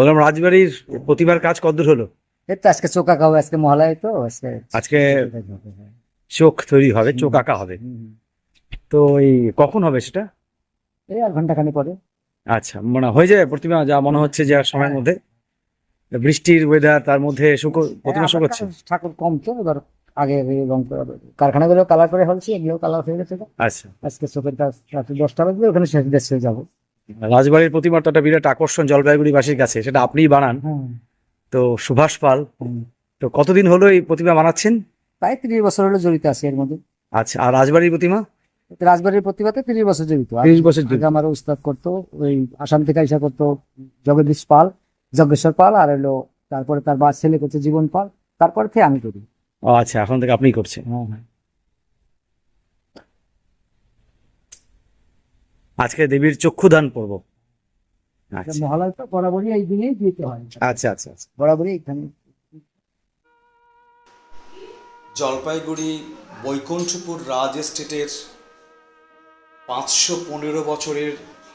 বললাম রাজবাড়ির প্রতিভার কাজ কতদূর হলো? এই তো আজকে চোকা খাব আজকে মহালয় তো আজকে আজকে চোখ তৈরি হবে চোখ আঁকা হবে। তো এই কখন হবে সেটা? এই আর ঘণ্টা খানি পরে। আচ্ছা মানে হয়ে যাবে প্রতিমা যা মনে হচ্ছে যে আর সময়ের মধ্যে। বৃষ্টির ওয়েদার তার মধ্যে শুকো প্রতিমা হ্যাঁ, শুকোচ্ছে ঠাকুর কম তো এবার আগে রং কারখানাগুলো কালার করে ফেলছি এগুলো কালার হয়ে গেছে আচ্ছা। আজকে চোখের রাত্রি দশটা বাজবে ওখানে শেষ দেশ হয়ে যাব। রাজবাড়ির প্রতিমাটা একটা বিরাট আকর্ষণ জলপাইগুড়িবাসীর কাছে সেটা আপনিই বানান। তো সুভাষ পাল তো কতদিন হলো এই প্রতিমা বানাচ্ছেন? প্রায় তিরিশ বছর হলো জড়িত আছে এর মধ্যে। আচ্ছা আর রাজবাড়ির প্রতিমা? রাজবাড়ির প্রতিমাতে তিরিশ বছর জড়িত। 30 বছর আমার উস্তাদ করতো ওই আসাম থেকে এসে করতো জগদীশ পাল যজ্ঞেশ্বর পাল আর হলো তারপরে তার বা ছেলে করছে জীবন পাল তারপরে থেকে আমি করি। ও আচ্ছা এখন থেকে আপনিই করছেন। হ্যাঁ হ্যাঁ। আজকে দেবীর চক্ষুদান পর্ব। আচ্ছা। মহালয় তো বরাবরই এই দিনেই দিতে হয়। আচ্ছা আচ্ছা আচ্ছা। বরাবরই এখানে। জলপাইগুড়ি বৈকুণ্ঠপুর রাজ এস্টেটের পাঁচশো পনেরো বছরের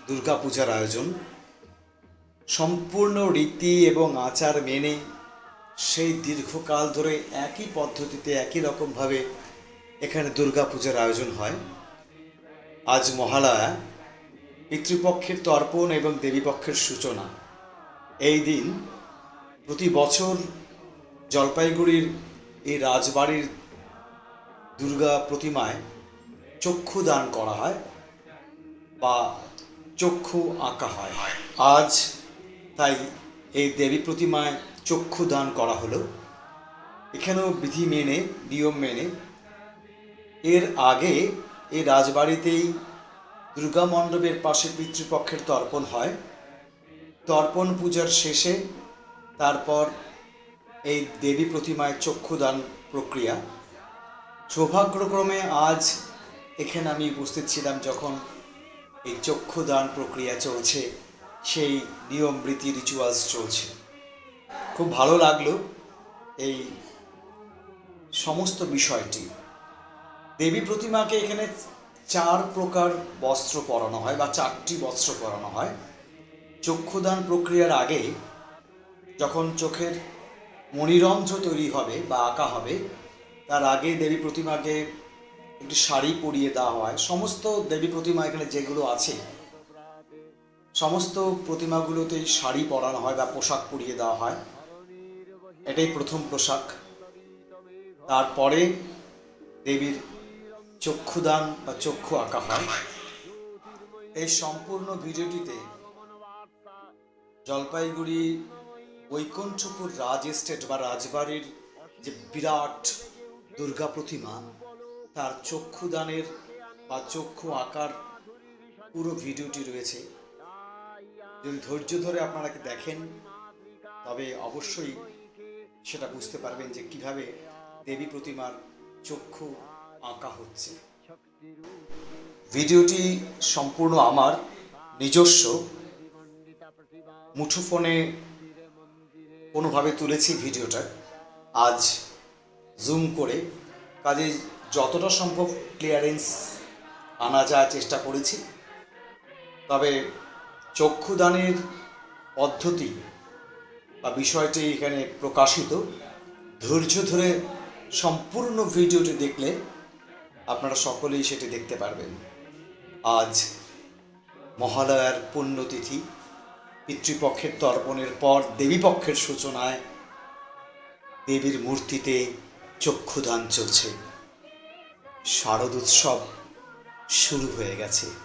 দুর্গাপূজার আয়োজন। সম্পূর্ণ রীতি এবং আচার মেনে সেই দীর্ঘকাল ধরে একই পদ্ধতিতে একই রকমভাবে এখানে দুর্গাপূজার আয়োজন হয়। আজ মহালয়া পিতৃপক্ষের তর্পণ এবং দেবীপক্ষের সূচনা। এই দিন প্রতি বছর জলপাইগুড়ির এই রাজবাড়ির দুর্গা প্রতিমায় চক্ষু দান করা হয় বা চক্ষু আঁকা হয়। আজ তাই এই দেবী প্রতিমায় চক্ষু দান করা হলো। এখানেও বিধি মেনে, নিয়ম মেনে এর আগে এই রাজবাড়িতেই দুর্গা মণ্ডপের পাশে পিতৃপক্ষের তর্পণ হয়। তর্পণ পূজার শেষে তারপর এই দেবী প্রতিমায় চক্ষুদান প্রক্রিয়া। সৌভাগ্যক্রমে আজ এখানে আমি উপস্থিত ছিলাম যখন এই চক্ষুদান প্রক্রিয়া চলছে, সেই নিয়ম রীতি রিচুয়ালস চলছে। খুব ভালো লাগল এই সমস্ত বিষয়টি। দেবী প্রতিমাকে এখানে চার প্রকার বস্ত্র পরানো হয় বা চারটি বস্ত্র পরানো হয়। চক্ষুদান প্রক্রিয়ার আগে যখন চোখের মণিরন্ধ্র তৈরি হবে বা আঁকা হবে, তার আগে দেবী প্রতিমাকে একটি শাড়ি পরিয়ে দেওয়া হয়। সমস্ত দেবী প্রতিমা এখানে যেগুলো আছে, সমস্ত প্রতিমাগুলোতেই শাড়ি পরানো হয় বা পোশাক পরিয়ে দেওয়া হয়। এটাই প্রথম পোশাক। তারপরে দেবীর চক্ষুদান বা চক্ষু আঁকা হয়। এই সম্পূর্ণ ভিডিওটিতে জলপাইগুড়ি বৈকুণ্ঠপুর রাজ এস্টেট বা রাজবাড়ির যে বিরাট দুর্গা প্রতিমা, তার চক্ষুদানের বা চক্ষু আঁকার পুরো ভিডিওটি রয়েছে। যদি ধৈর্য ধরে আপনারা দেখেন, তবে অবশ্যই সেটা বুঝতে পারবেন যে কীভাবে দেবী প্রতিমার চক্ষু আঁকা হচ্ছে। ভিডিওটি সম্পূর্ণ আমার নিজস্ব। মুঠোফোনে কোনোভাবে তুলেছি ভিডিওটা। আজ জুম করে কাজে যতটা সম্ভব ক্লিয়ারেন্স আনা যায় চেষ্টা করেছি। তবে চক্ষুদানের পদ্ধতি বা বিষয়টি এখানে প্রকাশিত। ধৈর্য ধরে সম্পূর্ণ ভিডিওটি দেখলে আপনারা সকলেই সেটি দেখতে পারবেন। আজ মহালয়ার পুণ্যতিথি, পিতৃপক্ষের তর্পণের পর দেবীপক্ষের সূচনায় দেবীর মূর্তিতে চক্ষুদান চলছে। শারদ উৎসব শুরু হয়ে গেছে।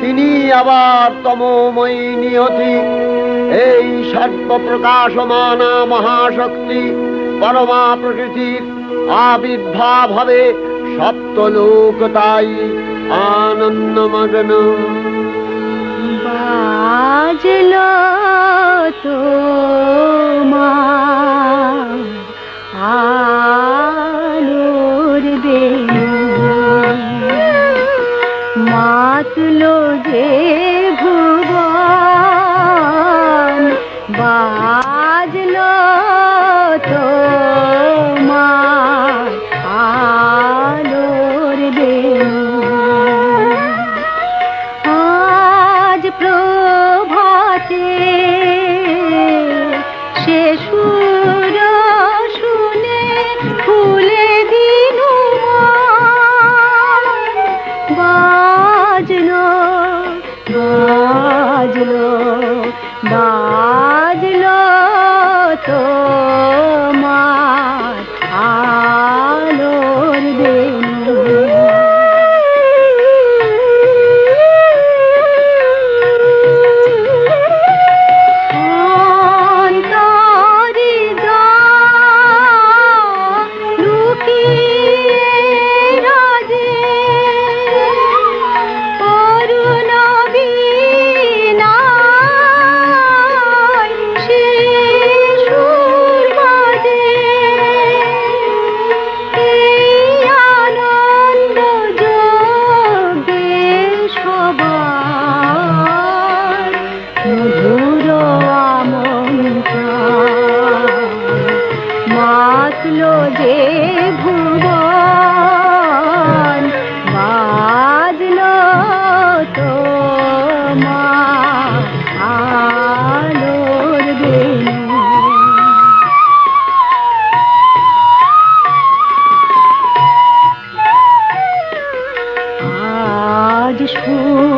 তিনি আবার তমময়ী নিয়তি এই সর্বপ্রকাশমানা মহাশক্তি পরমা প্রকৃতির আবির্ভাব হবে সপ্তলোক তাই আনন্দমগ্ন। বাজলো তো আলোর বাজলো বাজলো তো